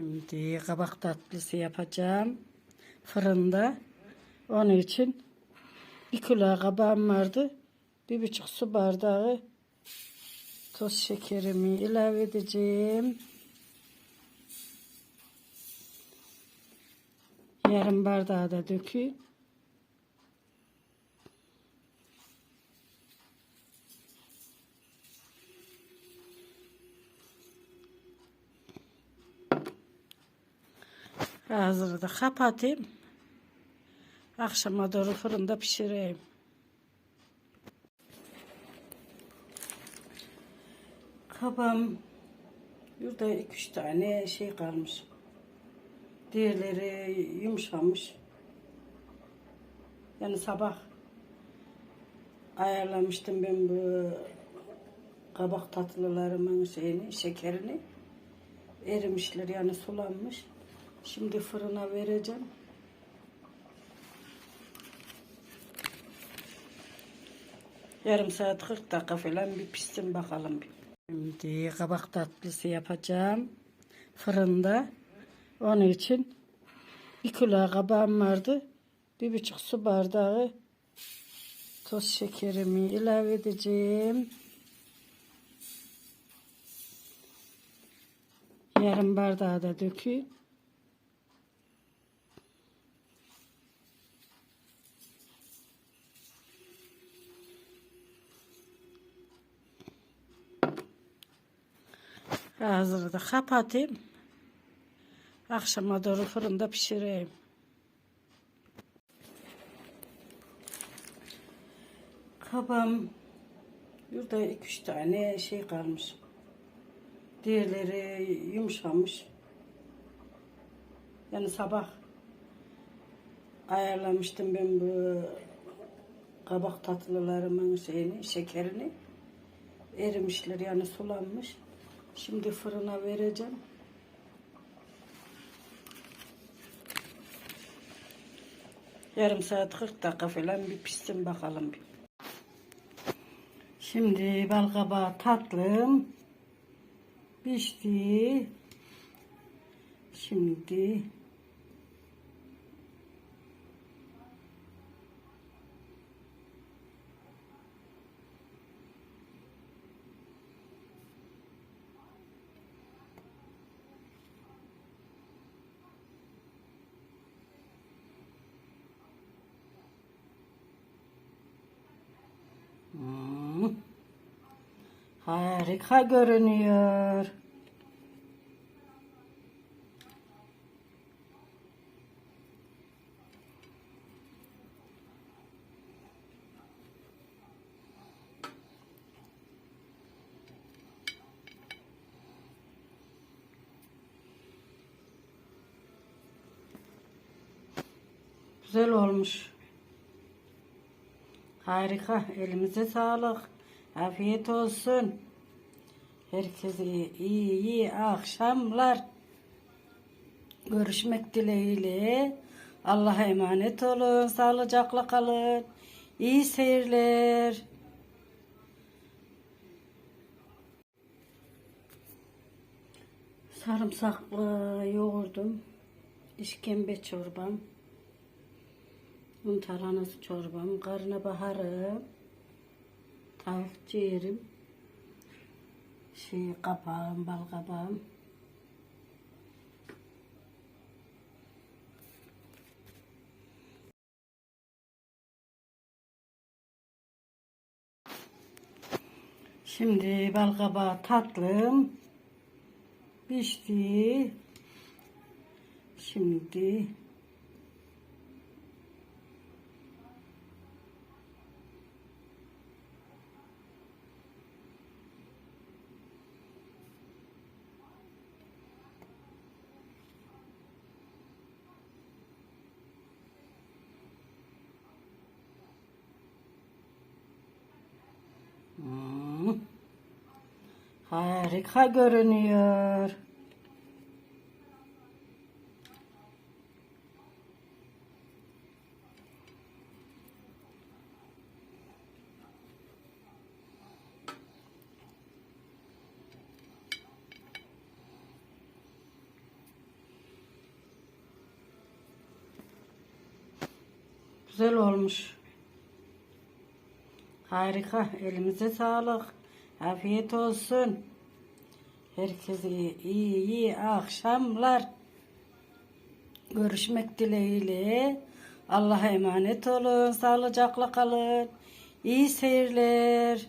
Şimdi kabak tatlısı yapacağım. Fırında. Onun için bir kilo kabağım vardı. Bir buçuk su bardağı toz şekerimi ilave edeceğim. Yarım bardağı da dökeyim. Hazırda kapatayım. Akşama doğru fırında pişireyim. Kabam burada iki üç tane şey kalmış. Diğerleri yumuşamış. Yani sabah ayarlamıştım ben bu kabak tatlılarımın şeyini, şekerini. Erimişler yani sulanmış. Şimdi fırına vereceğim. Yarım saat 40 dakika falan bir pişsin bakalım. Şimdi kabak tatlısı yapacağım. Fırında. Onun için bir kilo kabağım vardı. Bir buçuk su bardağı toz şekerimi ilave edeceğim. Yarım bardağı da dökeyim. Hazırda kapatayım. Akşama doğru fırında pişireyim. Kabam burada iki üç tane şey kalmış. Diğerleri yumuşamış. Yani sabah ayarlamıştım ben bu kabak tatlılarımın şeyini, şekerini. Erimişler yani sulanmış. Şimdi fırına vereceğim. Yarım saat 40 dakika falan bir pişsin bakalım. Şimdi balkabağı tatlım pişti. Şimdi Harika görünüyor. Güzel olmuş. Harika. Elimize sağlık. Afiyet olsun. Herkese iyi iyi akşamlar. Görüşmek dileğiyle. Allah'a emanet olun. Sağlıcakla kalın. İyi seyirler. Sarımsaklı yoğurdum. İşkembe çorbam. Un tarhanası çorbam, karnabaharı, tavuk ciğerim, şey kabağım, bal kabağım. Şimdi bal kabağı tatlım pişti. Şimdi Harika görünüyor. Güzel olmuş. Harika. Elimize sağlık. Afiyet olsun. Herkese iyi iyi akşamlar. Görüşmek dileğiyle. Allah'a emanet olun. Sağlıcakla kalın. İyi seyirler.